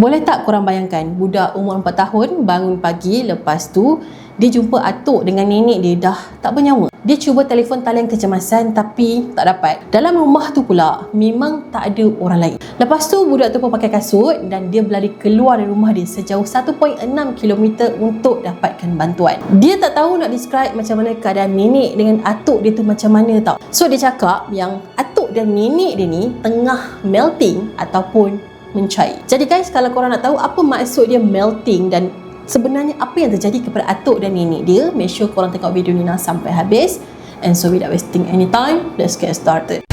Boleh tak korang bayangkan budak umur 4 tahun bangun pagi lepas tu dia jumpa atuk dengan nenek dia dah tak bernyawa. Dia cuba telefon talian kecemasan tapi tak dapat. Dalam rumah tu pula memang tak ada orang lain. Lepas tu budak tu pun pakai kasut dan dia berlari keluar dari rumah dia sejauh 1.6 km untuk dapatkan bantuan. Dia tak tahu nak describe macam mana keadaan nenek dengan atuk dia tu macam mana tau. So dia cakap yang atuk dan nenek dia ni tengah melting ataupun mencair. Jadi guys kalau korang nak tahu apa maksud dia melting dan sebenarnya apa yang terjadi kepada atuk dan nenek dia make sure korang tengok video ni sampai habis and so without wasting any time let's get started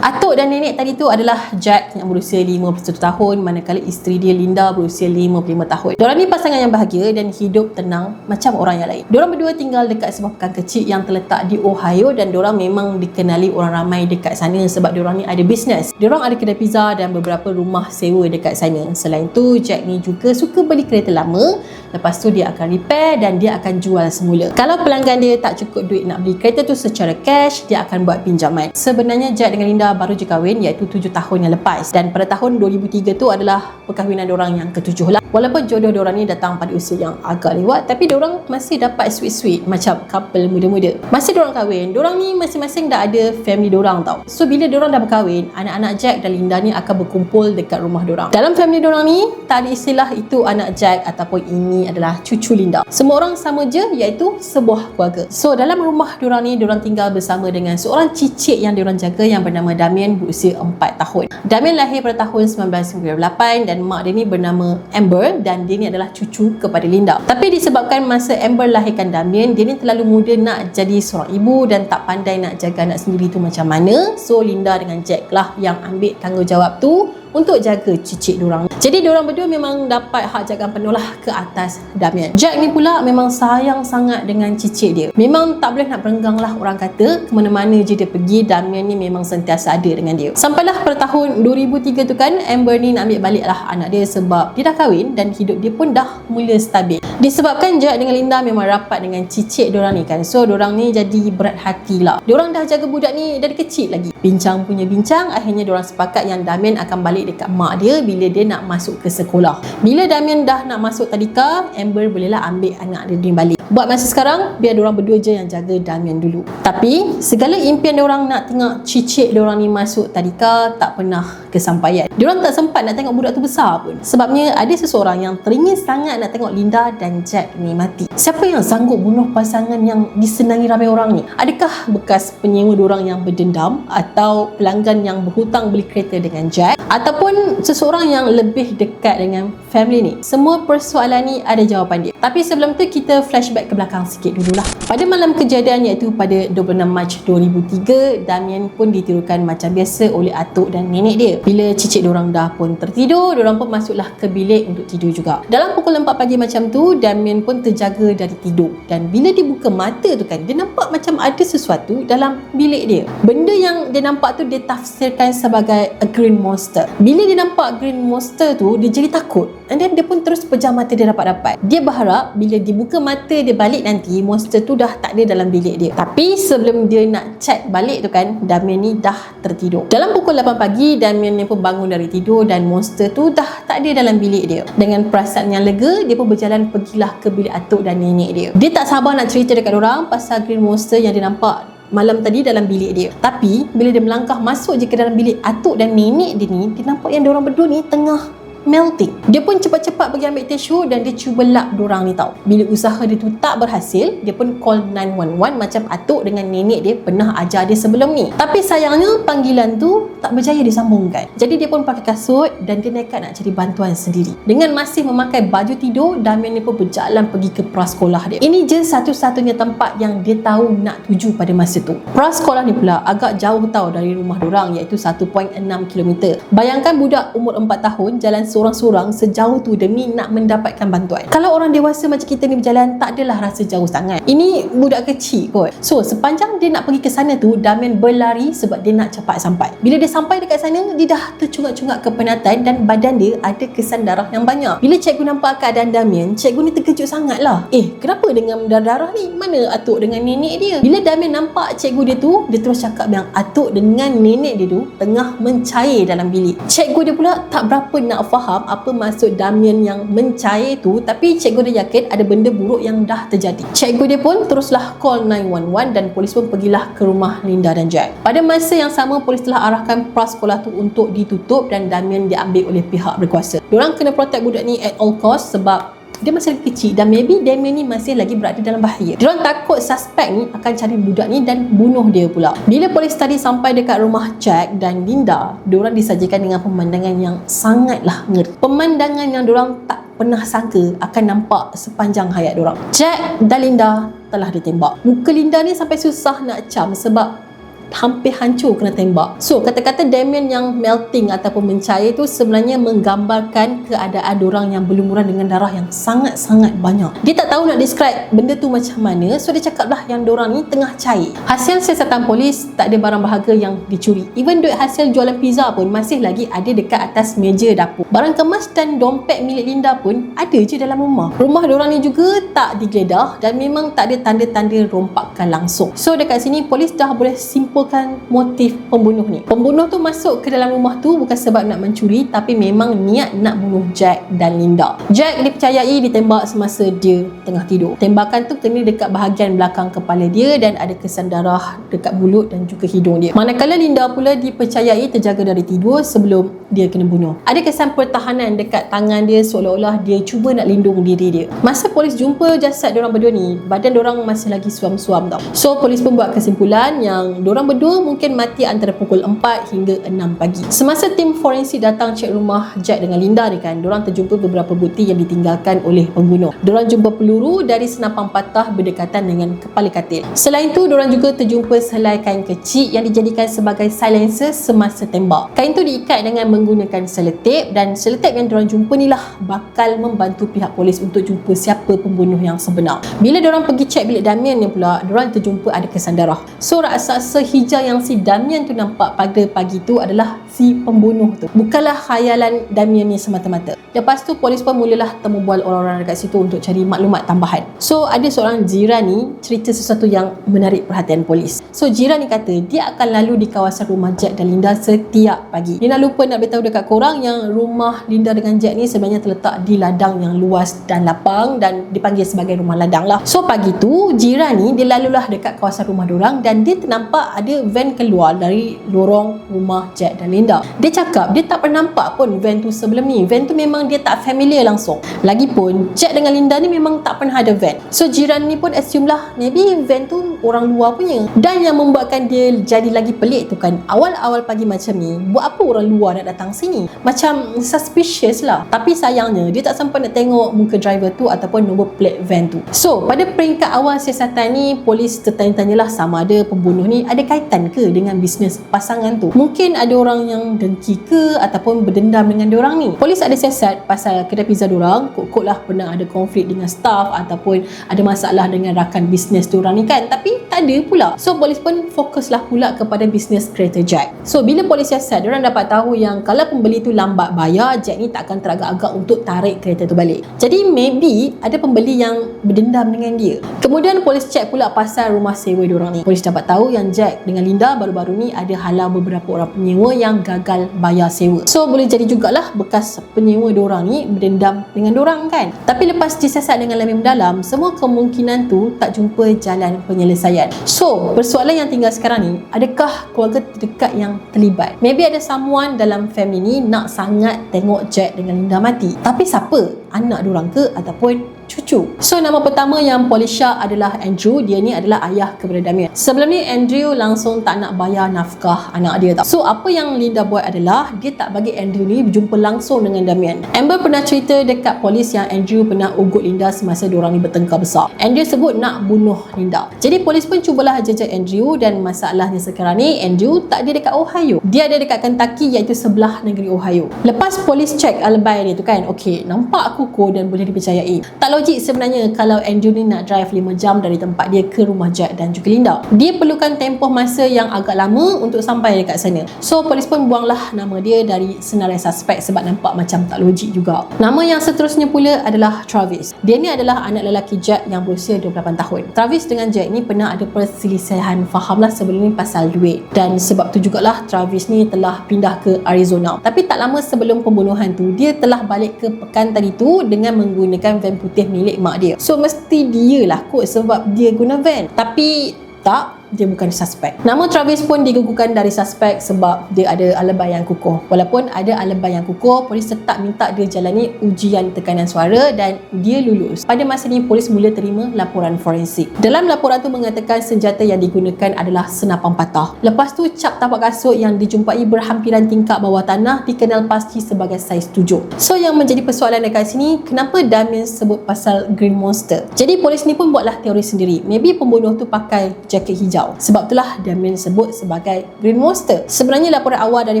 Atuk dan nenek tadi tu adalah Jack yang berusia 51 tahun manakala isteri dia Linda berusia 55 tahun. Diorang ni pasangan yang bahagia dan hidup tenang macam orang yang lain. Diorang berdua tinggal dekat sebuah pekan kecil yang terletak di Ohio dan diorang memang dikenali orang ramai dekat sana sebab diorang ni ada bisnes. Diorang ada kedai pizza dan beberapa rumah sewa dekat sana. Selain tu, Jack ni juga suka beli kereta lama Lepas tu dia akan repair dan dia akan jual semula. Kalau pelanggan dia tak cukup duit nak beli kereta tu secara cash, dia akan buat pinjaman. Sebenarnya Jack dengan Linda baru je kahwin iaitu 7 tahun yang lepas. Dan pada tahun 2003 tu adalah perkahwinan orang yang ketujuh lah. Walaupun jodoh diorang ni datang pada usia yang agak lewat, tapi diorang masih dapat sweet-sweet macam couple muda-muda. Masa diorang kahwin, diorang ni masing-masing dah ada family diorang tau. So bila diorang dah berkahwin, anak-anak Jack dan Linda ni akan berkumpul dekat rumah diorang. Dalam family diorang ni, tak ada istilah itu anak Jack ataupun ini adalah cucu Linda. Semua orang sama je iaitu sebuah keluarga. So dalam rumah diorang ni diorang tinggal bersama dengan seorang cicit yang diorang jaga yang bernama Damien berusia 4 tahun. Damien lahir pada tahun 1998 dan mak dia ni bernama Amber dan dia ni adalah cucu kepada Linda. Tapi disebabkan masa Amber lahirkan Damien, dia ni terlalu muda nak jadi seorang ibu dan tak pandai nak jaga anak sendiri tu macam mana. So Linda dengan Jack lah yang ambil tanggungjawab tu untuk jaga cicit diorang. Jadi diorang berdua memang dapat hak jagaan penuh lah ke atas Damien. Jack ni pula memang sayang sangat dengan cicit dia. Memang tak boleh nak berenggang lah orang kata ke mana-mana je dia pergi Damien ni memang sentiasa ada dengan dia. Sampailah pada tahun 2003 tu kan Amber ni nak ambil balik lah anak dia sebab dia dah kahwin dan hidup dia pun dah mula stabil. Disebabkan Jack dengan Linda memang rapat dengan cicit diorang ni kan. So diorang ni jadi berat hati lah. Diorang dah jaga budak ni dari kecil lagi. Bincang punya bincang akhirnya diorang sepakat yang Damien akan balik balik dekat mak dia bila dia nak masuk ke sekolah. Bila Damien dah nak masuk tadika, Amber bolehlah ambil anak dia balik. Buat masa sekarang, biar orang berdua je yang jaga Damien dulu. Tapi, segala impian orang nak tengok cicit orang ni masuk tadika tak pernah kesampaian. Diorang tak sempat nak tengok budak tu besar pun. Sebabnya ada seseorang yang teringin sangat nak tengok Linda dan Jack ni mati. Siapa yang sanggup bunuh pasangan yang disenangi ramai orang ni? Adakah bekas penyewa diorang yang berdendam atau pelanggan yang berhutang beli kereta dengan Jack atau ataupun seseorang yang lebih dekat dengan family ni semua persoalan ni ada jawapan dia tapi sebelum tu kita flashback ke belakang sikit dululah. Pada malam kejadian iaitu pada 26 Mac 2003 Damien pun ditirukan macam biasa oleh atuk dan nenek dia. Bila cicit diorang dah pun tertidur diorang pun masuklah ke bilik untuk tidur juga. Dalam pukul 4 pagi macam tu Damien pun terjaga dari tidur. Dan bila dia buka mata tu kan dia nampak macam ada sesuatu dalam bilik dia. Benda yang dia nampak tu dia tafsirkan sebagai a green monster. Bila dia nampak green monster tu dia jadi takut. And then dia pun terus pejam mata dia dapat-dapat. Dia berharap bila dibuka mata dia balik nanti monster tu dah tak ada dalam bilik dia. Tapi sebelum dia nak check balik tu kan Damien ni dah tertidur. Dalam pukul 8 pagi Damien ni pun bangun dari tidur dan monster tu dah tak ada dalam bilik dia. Dengan perasaan yang lega dia pun berjalan pergilah ke bilik atuk dan nenek dia. Dia tak sabar nak cerita dekat orang pasal green monster yang dia nampak malam tadi dalam bilik dia. Tapi bila dia melangkah masuk je ke dalam bilik atuk dan nenek dia ni, dia nampak yang dia orang berdua ni tengah melting. Dia pun cepat-cepat pergi ambil tisu dan dia cuba lap dorang ni tau. Bila usaha dia tu tak berhasil, dia pun call 911 macam atuk dengan nenek dia pernah ajar dia sebelum ni. Tapi sayangnya panggilan tu tak berjaya disambungkan. Jadi dia pun pakai kasut dan dia nekat nak cari bantuan sendiri. Dengan masih memakai baju tidur, Damian ni pun berjalan pergi ke prasekolah dia. Ini je satu-satunya tempat yang dia tahu nak tuju pada masa tu. Prasekolah ni pula agak jauh tau dari rumah dorang iaitu 1.6 km. Bayangkan budak umur 4 tahun jalan so seorang-seorang sejauh tu demi nak mendapatkan bantuan. Kalau orang dewasa macam kita ni berjalan, tak adalah rasa jauh sangat. Ini budak kecil kot. So, sepanjang dia nak pergi ke sana tu, Damian berlari sebab dia nak cepat sampai. Bila dia sampai dekat sana, dia dah tercungak-cungak ke penatan dan badan dia ada kesan darah yang banyak. Bila cikgu nampak keadaan Damian, cikgu ni terkejut sangat lah. Eh, kenapa dengan darah-darah ni? Mana atuk dengan nenek dia? Bila Damian nampak cikgu dia tu, dia terus cakap yang atuk dengan nenek dia tu tengah mencair dalam bilik. Cikgu dia pula tak berapa nak faham apa maksud Damian yang mencair tu tapi cikgu dia yakin ada benda buruk yang dah terjadi. Cikgu dia pun teruslah call 911 dan polis pun pergilah ke rumah Linda dan Jack. Pada masa yang sama polis telah arahkan prasekolah tu untuk ditutup dan Damian diambil oleh pihak berkuasa. Diorang kena protect budak ni at all cost sebab dia masih lagi kecil dan maybe Damien ni masih lagi berada dalam bahaya. Diorang takut suspek ni akan cari budak ni dan bunuh dia pula. Bila polis tadi sampai dekat rumah Jack dan Linda, diorang disajikan dengan pemandangan yang sangatlah ngeri. Pemandangan yang diorang tak pernah sangka akan nampak sepanjang hayat diorang. Jack dan Linda telah ditembak. Muka Linda ni sampai susah nak cam sebab hampir hancur kena tembak. So, kata-kata Damien yang melting ataupun mencair tu sebenarnya menggambarkan keadaan orang yang berlumuran dengan darah yang sangat-sangat banyak. Dia tak tahu nak describe benda tu macam mana, so dia cakap lah yang orang ni tengah cair. Hasil siasatan polis, tak ada barang berharga yang dicuri. Even duit hasil jualan pizza pun masih lagi ada dekat atas meja dapur. Barang kemas dan dompet milik Linda pun ada je dalam rumah. Rumah orang ni juga tak digeledah dan memang tak ada tanda-tanda rompakan langsung. So, dekat sini polis dah boleh simpul menyimpulkan motif pembunuh ni. Pembunuh tu masuk ke dalam rumah tu bukan sebab nak mencuri tapi memang niat nak bunuh Jack dan Linda. Jack dipercayai ditembak semasa dia tengah tidur. Tembakan tu kena dekat bahagian belakang kepala dia dan ada kesan darah dekat mulut dan juga hidung dia. Manakala Linda pula dipercayai terjaga dari tidur sebelum dia kena bunuh. Ada kesan pertahanan dekat tangan dia seolah-olah dia cuba nak lindung diri dia. Masa polis jumpa jasad diorang berdua ni, badan diorang masih lagi suam-suam tau. So polis pun buat kesimpulan yang diorang berdua mungkin mati antara pukul 4 hingga 6 pagi. Semasa tim forensik datang cek rumah Jack dengan Linda ni kan, diorang terjumpa beberapa bukti yang ditinggalkan oleh pembunuh. Diorang jumpa peluru dari senapang patah berdekatan dengan kepala katil. Selain tu, diorang juga terjumpa sehelai kain kecil yang dijadikan sebagai silencer semasa tembak. Kain tu diikat dengan menggunakan selotip dan selotip yang diorang jumpa ni lah bakal membantu pihak polis untuk jumpa siapa pembunuh yang sebenar. Bila diorang pergi cek bilik Damian ni pula, diorang terjumpa ada kesan darah. So, raksasa hijau yang si Damian tu nampak pada pagi tu adalah si pembunuh tu. Bukanlah khayalan Damian ni semata-mata. Lepas tu polis pun mulalah temu bual orang-orang dekat situ untuk cari maklumat tambahan. So ada seorang jiran ni cerita sesuatu yang menarik perhatian polis. So jiran ni kata dia akan lalu di kawasan rumah Jack dan Linda setiap pagi. Dia nak lupa nak beritahu dekat korang yang rumah Linda dengan Jack ni sebenarnya terletak di ladang yang luas dan lapang dan dipanggil sebagai rumah ladang lah. So pagi tu jiran ni dia lalulah dekat kawasan rumah dorang dan dia ternampak ada van keluar dari lorong rumah Jack dan Linda. Dia cakap dia tak pernah nampak pun van tu sebelum ni. Van tu memang dia tak familiar langsung. Lagipun, Jack dengan Linda ni memang tak pernah ada van. So, jiran ni pun assume lah, maybe van tu orang luar punya. Dan yang membuatkan dia jadi lagi pelik tu kan, awal-awal pagi macam ni, buat apa orang luar nak datang sini? Macam suspicious lah. Tapi sayangnya, dia tak sempat nak tengok muka driver tu ataupun nombor plate van tu. So, pada peringkat awal siasatan ni, polis tertanya-tanyalah sama ada pembunuh ni ada kaitan ke dengan bisnes pasangan tu. Mungkin ada orang yang dengki ke ataupun berdendam dengan dia orang ni. Polis ada siasat pasal kedai pizza diorang kok-kok lah pernah ada konflik dengan staff ataupun ada masalah dengan rakan bisnes diorang ni kan. Tapi tak ada pula. So polis pun fokuslah pula kepada bisnes kereta Jack. So bila polis siasat diorang dapat tahu yang kalau pembeli tu lambat bayar Jack ni tak akan teragak-agak untuk tarik kereta tu balik. Jadi maybe ada pembeli yang berdendam dengan dia. Kemudian polis cek pula pasal rumah sewa diorang ni. Polis dapat tahu yang Jack dengan Linda baru-baru ni ada halau beberapa orang penyewa yang gagal bayar sewa. So boleh jadi jugalah bekas penyewa orang ni berdendam dengan orang kan? Tapi lepas disiasat dengan lebih mendalam semua kemungkinan tu tak jumpa jalan penyelesaian. So persoalan yang tinggal sekarang ni adakah keluarga terdekat yang terlibat? Maybe ada someone dalam family ni nak sangat tengok Jack dengan Linda mati. Tapi siapa anak diorang ke ataupun cucu. So nama pertama yang polis syak adalah Andrew. Dia ni adalah ayah kepada Damien. Sebelum ni Andrew langsung tak nak bayar nafkah anak dia tau. So apa yang Linda buat adalah dia tak bagi Andrew ni berjumpa langsung dengan Damien. Amber pernah cerita dekat polis yang Andrew pernah ugut Linda semasa diorang ni bertengkar besar. Andrew sebut nak bunuh Linda. Jadi polis pun cubalah jejak Andrew dan masalahnya sekarang ni Andrew tak ada dekat Ohio. Dia ada dekat Kentucky iaitu sebelah negeri Ohio. Lepas polis check alibi dia tu kan, okay, nampak kukuh dan boleh dipercayai. Tak logik sebenarnya kalau Andrew ni nak drive 5 jam dari tempat dia ke rumah Jack dan juga Linda. Dia perlukan tempoh masa yang agak lama untuk sampai dekat sana. So polis pun buanglah nama dia dari senarai suspek sebab nampak macam tak logik juga. Nama yang seterusnya pula adalah Travis. Dia ni adalah anak lelaki Jack yang berusia 28 tahun. Travis dengan Jack ni pernah ada perselisihan faham lah sebelum ni pasal duit. Dan sebab tu jugalah Travis ni telah pindah ke Arizona. Tapi tak lama sebelum pembunuhan tu, dia telah balik ke pekan tadi tu dengan menggunakan van putih milik mak dia. So mesti dia lah kot sebab dia guna van. Tapi tak dia bukan suspek. Nama Travis pun digugurkan dari suspek sebab dia ada alibi yang kukuh. Walaupun ada alibi yang kukuh, polis tetap minta dia jalani ujian tekanan suara dan dia lulus. Pada masa ini, polis mula terima laporan forensik. Dalam laporan tu mengatakan senjata yang digunakan adalah senapan patah. Lepas tu, cap tapak kasut yang dijumpai berhampiran tingkap bawah tanah dikenal pasti sebagai saiz 7. So, yang menjadi persoalan dekat sini, kenapa Damien sebut pasal Green Monster? Jadi, polis ni pun buatlah teori sendiri. Maybe pembunuh tu pakai jaket hijau hijau. Sebab itulah Damien sebut sebagai Green Monster. Sebenarnya laporan awal dari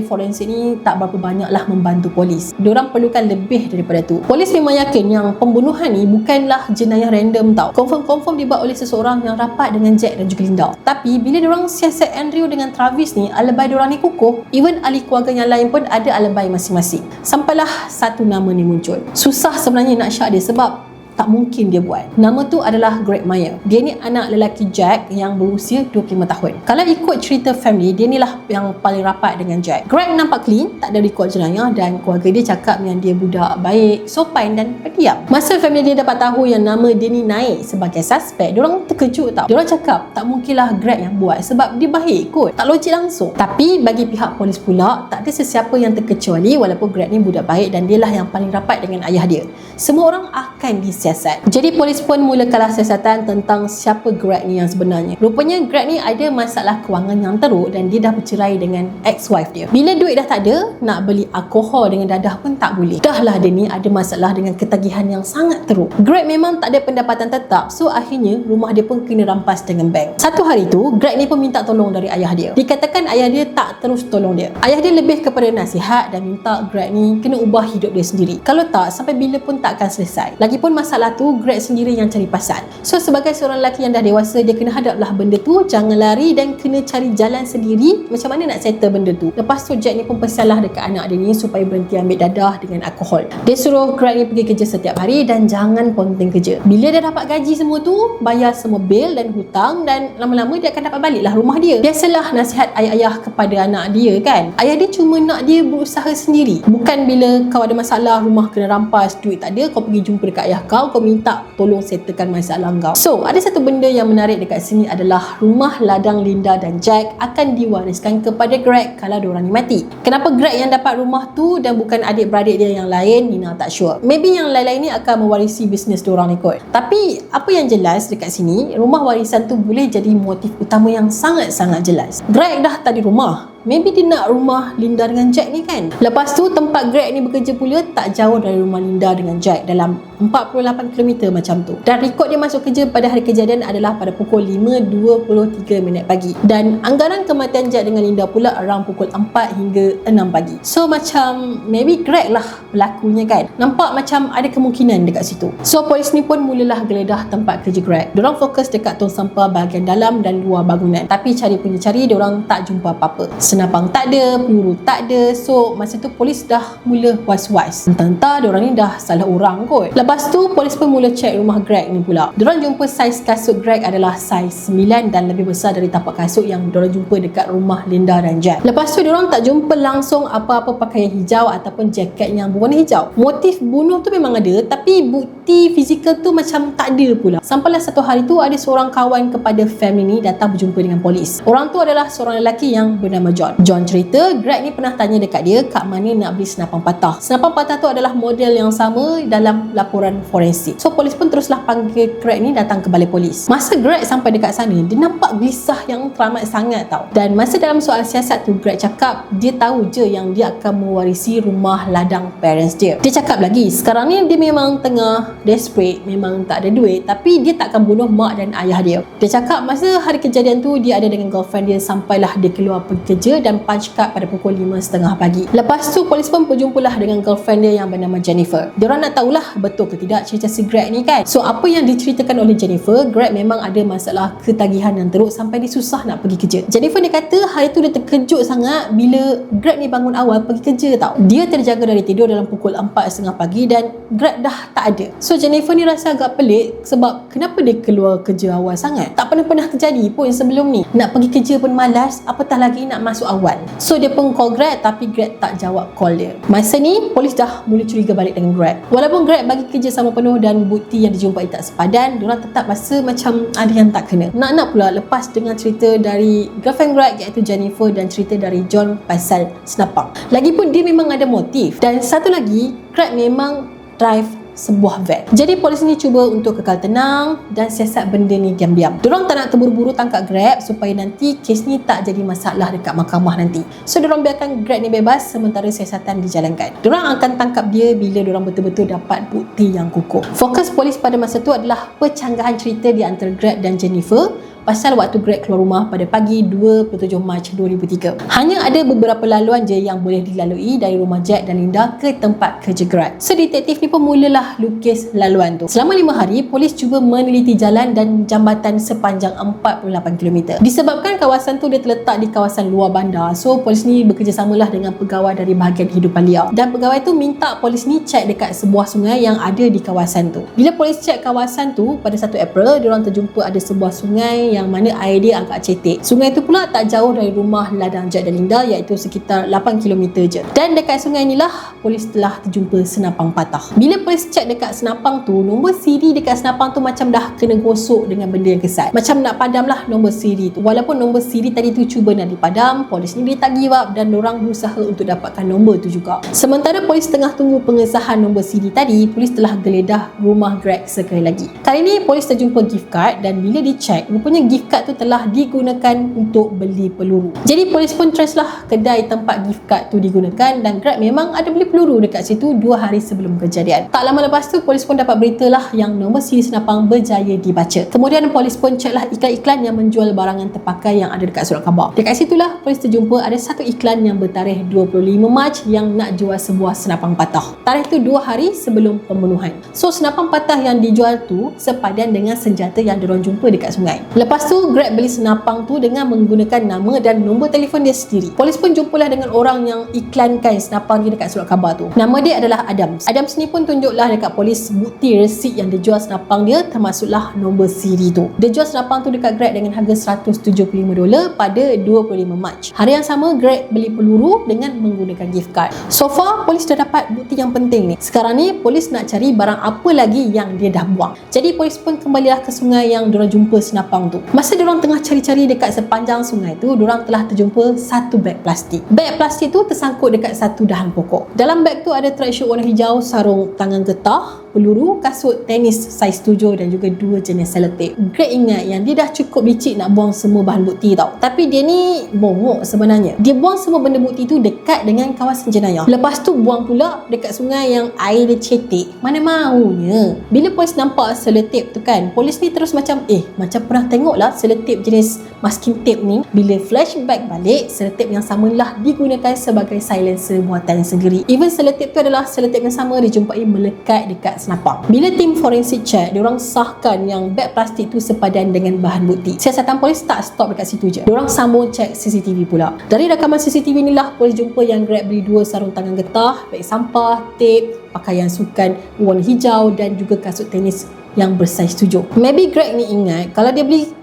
forensik ni tak berapa banyaklah membantu polis. Diorang perlukan lebih daripada tu. Polis memang yakin yang pembunuhan ni bukanlah jenayah random tau. Confirm-confirm dibuat oleh seseorang yang rapat dengan Jack dan juga Linda. Tapi bila diorang siasat Andrew dengan Travis ni, alibi diorang ni kukuh. Even ahli keluarga yang lain pun ada alibi masing-masing. Sampailah satu nama ni muncul. Susah sebenarnya nak syak dia sebab tak mungkin dia buat. Nama tu adalah Greg Meyer. Dia ni anak lelaki Jack yang berusia 25 tahun. Kalau ikut cerita family, dia ni lah yang paling rapat dengan Jack. Greg nampak clean, tak ada rekod jenayah dan keluarga dia cakap yang dia budak baik, sopan dan pendiam. Masa family dia dapat tahu yang nama dia ni naik sebagai suspek, diorang terkejut tau. Diorang cakap tak mungkinlah Greg yang buat sebab dia baik kot. Tak logik langsung. Tapi bagi pihak polis pula, tak ada sesiapa yang terkecuali walaupun Greg ni budak baik dan dia lah yang paling rapat dengan ayah dia. Semua orang akan disiapkan siasat. Jadi polis pun mulakanlah siasatan tentang siapa Greg ni yang sebenarnya. Rupanya Greg ni ada masalah kewangan yang teruk dan dia dah bercerai dengan ex-wife dia. Bila duit dah tak ada, nak beli alkohol dengan dadah pun tak boleh. Dah lah dia ni ada masalah dengan ketagihan yang sangat teruk. Greg memang tak ada pendapatan tetap so akhirnya rumah dia pun kena rampas dengan bank. Satu hari tu, Greg ni pun minta tolong dari ayah dia. Dikatakan ayah dia tak terus tolong dia. Ayah dia lebih kepada nasihat dan minta Greg ni kena ubah hidup dia sendiri. Kalau tak, sampai bila pun tak akan selesai. Lagipun masalah masalah tu Greg sendiri yang cari pasal. So sebagai seorang lelaki yang dah dewasa dia kena hadaplah benda tu. Jangan lari dan kena cari jalan sendiri. Macam mana nak settle benda tu? Lepas tu Jack ni pun pesalah dekat anak dia ni supaya berhenti ambil dadah dengan alkohol. Dia suruh Greg ni pergi kerja setiap hari dan jangan ponting kerja. Bila dia dapat gaji semua tu bayar semua bil dan hutang dan lama-lama dia akan dapat balik lah rumah dia. Biasalah nasihat ayah-ayah kepada anak dia kan? Ayah dia cuma nak dia berusaha sendiri. Bukan bila kau ada masalah rumah kena rampas duit tak ada kau pergi jumpa dekat ayah kau kau minta tolong settlekan masalah kau. So, ada satu benda yang menarik dekat sini adalah rumah ladang Linda dan Jack akan diwariskan kepada Greg kalau diorang ni mati. Kenapa Greg yang dapat rumah tu dan bukan adik-beradik dia yang lain, Nina tak sure. Maybe yang lain-lain ni akan mewarisi bisnes diorang ni kot. Tapi, apa yang jelas dekat sini, rumah warisan tu boleh jadi motif utama yang sangat-sangat jelas. Greg dah tak di rumah. Maybe dia nak rumah Linda dengan Jack ni kan? Lepas tu tempat Greg ni bekerja pula Tak jauh dari rumah Linda dengan Jack Dalam 48km macam tu. Dan rekod dia masuk kerja pada hari kejadian adalah Pada pukul 5.23 minit pagi. Dan anggaran kematian Jack dengan Linda pula Around pukul 4 hingga 6 pagi. So macam Maybe Greg lah pelakunya kan? Nampak macam ada kemungkinan dekat situ. So polis ni pun mulalah geledah tempat kerja Greg. Diorang fokus dekat tong sampah bahagian dalam dan luar bangunan. Tapi cari punya cari Diorang tak jumpa apa-apa senapang tak ada, peluru tak ada. So masa tu polis dah mula was-was. Entah-entah diorang ni dah salah orang kot. Lepas tu polis pun mula check rumah Greg ni pula. Diorang jumpa saiz kasut Greg adalah saiz 9 dan lebih besar dari tapak kasut yang diorang jumpa dekat rumah Linda dan Jack. Lepas tu diorang tak jumpa langsung apa-apa pakaian hijau ataupun jaket yang berwarna hijau. Motif bunuh tu memang ada tapi bukti bukti fizikal tu macam tak ada pula. Sampailah satu hari tu ada seorang kawan kepada family ni datang berjumpa dengan polis. Orang tu adalah seorang lelaki yang bernama John. John cerita Greg ni pernah tanya dekat dia kat mana nak beli senapan patah. Senapan patah tu adalah model yang sama dalam laporan forensik. So polis pun teruslah panggil Greg ni datang ke balai polis. Masa Greg sampai dekat sana, dia nampak gelisah yang teramat sangat tau. Dan masa dalam soal siasat tu Greg cakap dia tahu je yang dia akan mewarisi rumah ladang parents dia. Dia cakap lagi, sekarang ni dia memang tengah desperate, memang tak ada duit tapi dia takkan bunuh mak dan ayah dia. Dia cakap masa hari kejadian tu dia ada dengan girlfriend dia sampailah dia keluar pergi kerja dan punch card pada pukul 5.30 pagi. Lepas tu polis pun berjumpalah dengan girlfriend dia yang bernama Jennifer. Dia orang nak tahulah betul ke tidak cerita si Greg ni kan. So apa yang diceritakan oleh Jennifer, Greg memang ada masalah ketagihan yang teruk sampai dia susah nak pergi kerja. Jennifer dia kata hari tu dia terkejut sangat bila Greg ni bangun awal pergi kerja tau. Dia terjaga dari tidur dalam pukul 4.30 pagi dan Greg dah tak ada. So Jennifer ni rasa agak pelik sebab kenapa dia keluar kerja awal sangat? Tak pernah-pernah terjadi pun sebelum ni. Nak pergi kerja pun malas, apatah lagi nak masuk awal. So dia pun call Greg tapi Greg tak jawab call dia. Masa ni polis dah mula curiga balik dengan Greg. Walaupun Greg bagi kerja sama penuh dan bukti yang dijumpai tak sepadan, diorang tetap rasa macam ada yang tak kena. Nak-nak pula lepas dengan cerita dari girlfriend Greg iaitu Jennifer dan cerita dari John pasal senapang. Lagipun dia memang ada motif. Dan satu lagi, Greg memang drive sebuah van. Jadi polis ni cuba untuk kekal tenang dan siasat benda ni diam-diam. Diorang tak nak terburu-buru tangkap Grab supaya nanti kes ni tak jadi masalah dekat mahkamah nanti. So diorang biarkan Grab ni bebas sementara siasatan dijalankan. Diorang akan tangkap dia bila diorang betul-betul dapat bukti yang kukuh. Fokus polis pada masa tu adalah percanggahan cerita di antara Grab dan Jennifer pasal waktu Greg keluar rumah pada pagi 27 Mac 2003. Hanya ada beberapa laluan je yang boleh dilalui dari rumah Jack dan Linda ke tempat kerja Greg. So detektif ni pun mulalah lukis laluan tu. Selama 5 hari, polis cuba meneliti jalan dan jambatan sepanjang 48 km. Disebabkan kawasan tu dia terletak di kawasan luar bandar, so polis ni bekerjasamalah dengan pegawai dari bahagian hidupan liar. Dan pegawai tu minta polis ni cek dekat sebuah sungai yang ada di kawasan tu. Bila polis cek kawasan tu pada 1 April, diorang terjumpa ada sebuah sungai yang mana air dia agak cetek. Sungai tu pula tak jauh dari rumah ladang Jack dan Linda iaitu sekitar 8 km je. Dan dekat sungai inilah polis telah terjumpa senapang patah. Bila polis cek dekat senapang tu, nombor siri dekat senapang tu macam dah kena gosok dengan benda yang kesat. Macam nak padam lah nombor siri tu. Walaupun nombor siri tadi tu cuba nak dipadam, polis ni dia tak give up dan orang berusaha untuk dapatkan nombor tu juga. Sementara polis tengah tunggu pengesahan nombor siri tadi, polis telah geledah rumah Greg sekali lagi. Kali ni polis terjumpa gift card dan bila dicek, rupanya rupanya gift card tu telah digunakan untuk beli peluru. Jadi polis pun trace lah kedai tempat gift card tu digunakan dan Grab memang ada beli peluru dekat situ dua hari sebelum kejadian. Tak lama lepas tu polis pun dapat berita lah yang nombor siri senapang berjaya dibaca. Kemudian polis pun cek lah iklan-iklan yang menjual barangan terpakai yang ada dekat surat khabar. Dekat situlah polis terjumpa ada satu iklan yang bertarikh 25 Mac yang nak jual sebuah senapang patah. Tarikh tu dua hari sebelum pembunuhan. So senapang patah yang dijual tu sepadan dengan senjata yang diorang jumpa dekat sungai. Lepas tu Grab beli senapang tu dengan menggunakan nama dan nombor telefon dia sendiri. Polis pun jumpalah dengan orang yang iklankan senapang dia dekat surat khabar tu. Nama dia adalah Adams. Adams ni pun tunjuklah dekat polis bukti resit yang dia jual senapang dia termasuklah nombor siri tu. Dia jual senapang tu dekat Grab dengan harga 175 dolar pada 25 Mac. Hari yang sama Grab beli peluru dengan menggunakan gift card. So far polis dah dapat bukti yang penting ni. Sekarang ni polis nak cari barang apa lagi yang dia dah buang. Jadi polis pun kembalilah ke sungai yang diorang jumpa senapang tu. Masa diorang tengah cari-cari dekat sepanjang sungai tu, diorang telah terjumpa satu beg plastik. Beg plastik tu tersangkut dekat satu dahan pokok. Dalam beg tu ada tracksuit warna hijau, sarung tangan getah, peluru, kasut tenis saiz 7 dan juga dua jenis selotip. Greg ingat yang dia dah cukup licik nak buang semua bahan bukti tau. Tapi dia ni bongok sebenarnya. Dia buang semua benda bukti tu dekat dengan kawasan jenayah. Lepas tu buang pula dekat sungai yang air dia cetek. Mana maunya. Bila polis nampak selotip tu kan, polis ni terus macam eh macam pernah tengok lah selotip jenis masking tape ni. Bila flashback balik, selotip yang sama lah digunakan sebagai silencer buatan sendiri. Even selotip tu adalah selotip yang sama dijumpai melekat dekat senapang. Bila tim forensik check, diorang sahkan yang beg plastik tu sepadan dengan bahan bukti. Siasatan polis tak stop dekat situ je. Diorang sambung check CCTV pula. Dari rakaman CCTV ni lah polis jumpa yang Grab beli dua sarung tangan getah, beg sampah, tape, pakaian sukan warna hijau dan juga kasut tenis yang bersaiz tujuh. Maybe Greg ni ingat kalau dia beli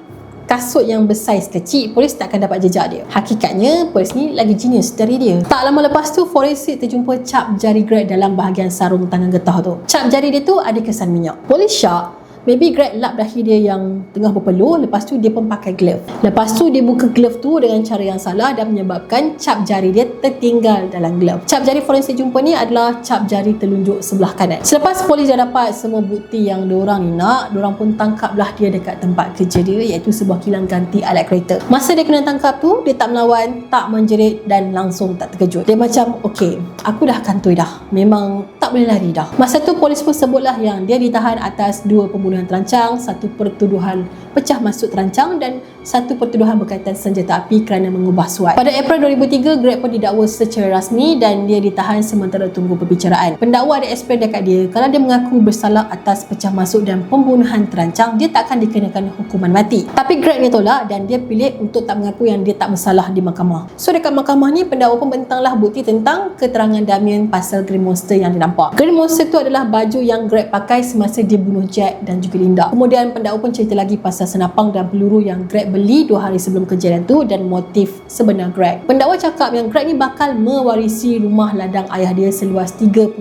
kasut yang bersaiz kecil, polis tak akan dapat jejak dia. Hakikatnya, polis ni lagi genius dari dia. Tak lama lepas tu, forensik terjumpa cap jari Greg dalam bahagian sarung tangan getah tu. Cap jari dia tu ada kesan minyak. Polis syak Maybe Greg lap dahi dia yang tengah berpeluh Lepas tu dia pun pakai glove. Lepas tu dia buka glove tu dengan cara yang salah Dan menyebabkan cap jari dia tertinggal dalam glove. Cap jari forensik jumpa ni adalah cap jari telunjuk sebelah kanan. Selepas polis dah dapat semua bukti yang diorang ni nak Diorang pun tangkaplah dia dekat tempat kerja dia Iaitu sebuah kilang ganti alat kereta. Masa dia kena tangkap tu Dia tak melawan, tak menjerit dan langsung tak terkejut. Dia macam okay aku dah kantoi dah. Memang tak boleh lari dah. Masa tu polis pun sebutlah yang dia ditahan atas dua pembunuhan pembunuhan terancang, satu pertuduhan pecah masuk terancang dan satu pertuduhan berkaitan senjata api kerana mengubah suat. Pada April 2003, Greg pun didakwa secara rasmi dan dia ditahan sementara tunggu perbicaraan. Pendakwa ada explain dekat dia, kalau dia mengaku bersalah atas pecah masuk dan pembunuhan terancang, dia tak akan dikenakan hukuman mati. Tapi Greg ni tolak dan dia pilih untuk tak mengaku yang dia tak bersalah di mahkamah. So dekat mahkamah ni, pendakwa pun bentanglah bukti tentang keterangan Damien pasal Green Monster yang dia nampak. Green Monster tu adalah baju yang Greg pakai semasa dia bunuh Jack dan juga Linda. Kemudian pendakwa pun cerita lagi pasal senapang dan peluru yang Greg beli dua hari sebelum kejadian tu dan motif sebenar Greg. Pendakwa cakap yang Greg ni bakal mewarisi rumah ladang ayah dia seluas 39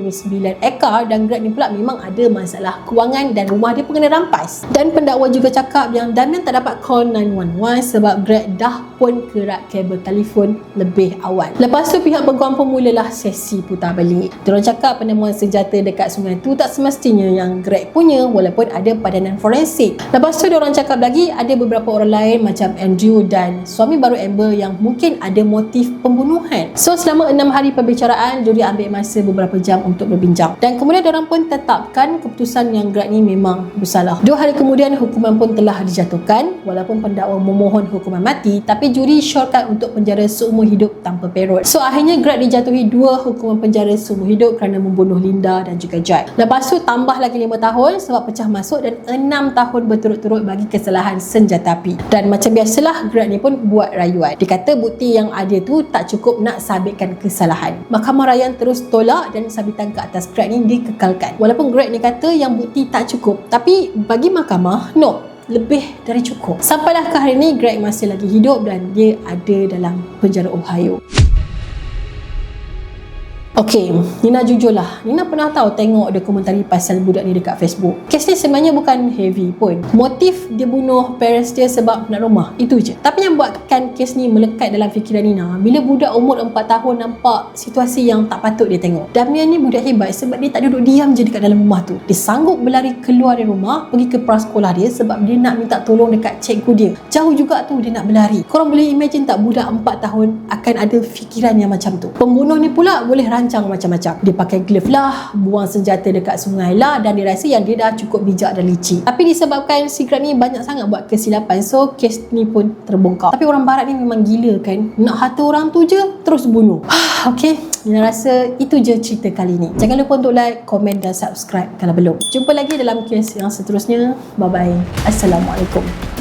ekar dan Greg ni pula memang ada masalah kewangan dan rumah dia pun kena rampas. Dan pendakwa juga cakap yang Damian tak dapat call 911 sebab Greg dah pun kerak kabel telefon lebih awal. Lepas tu pihak peguam pun mulalah sesi putar balik. Diorang cakap penemuan senjata dekat sungai tu tak semestinya yang Greg punya walaupun ada padanan forensik. Lepas tu orang cakap lagi ada beberapa orang lain macam Andrew dan suami baru Amber yang mungkin ada motif pembunuhan. So selama enam hari perbicaraan, juri ambil masa beberapa jam untuk berbincang. Dan kemudian orang pun tetapkan keputusan yang Greg ni memang bersalah. Dua hari kemudian hukuman pun telah dijatuhkan walaupun pendakwa memohon hukuman mati tapi juri shortcut untuk penjara seumur hidup tanpa perut. So akhirnya Greg dijatuhi dua hukuman penjara seumur hidup kerana membunuh Linda dan juga Jack. Lepas tu tambah lagi lima tahun sebab pecah masuk dan enam tahun berturut-turut bagi kesalahan senjata api. Dan macam biasalah Greg ni pun buat rayuan. Dia kata bukti yang ada tu tak cukup nak sabitkan kesalahan. Mahkamah Rayuan terus tolak dan sabitan ke atas Greg ni dikekalkan. Walaupun Greg ni kata yang bukti tak cukup. Tapi bagi mahkamah, no lebih dari cukup. Sampailah ke hari ni Greg masih lagi hidup dan dia ada dalam penjara Ohio. Okay, Nina jujurlah. Nina pernah tahu tengok dokumentari pasal budak ni dekat Facebook. Kes ni sebenarnya bukan heavy pun. Motif dia bunuh parents dia sebab nak rumah. Itu je. Tapi yang buatkan kes ni melekat dalam fikiran Nina, bila budak umur 4 tahun nampak situasi yang tak patut dia tengok. Damian ni budak hebat sebab dia tak duduk diam je dekat dalam rumah tu. Dia sanggup berlari keluar dari rumah, pergi ke prasekolah dia sebab dia nak minta tolong dekat cikgu dia. Jauh juga tu dia nak berlari. Korang boleh imagine tak budak 4 tahun akan ada fikiran yang macam tu. Pembunuh ni pula boleh rancang rancang macam-macam. Dia pakai glove lah, buang senjata dekat sungai lah dan dia rasa yang dia dah cukup bijak dan licik. Tapi disebabkan Grant ni banyak sangat buat kesilapan so kes ni pun terbongkar. Tapi orang barat ni memang gila kan. Nak harta orang tu je terus bunuh. okay, Nina rasa itu je cerita kali ni. Jangan lupa untuk like, komen dan subscribe kalau belum. Jumpa lagi dalam kes yang seterusnya. Bye-bye. Assalamualaikum.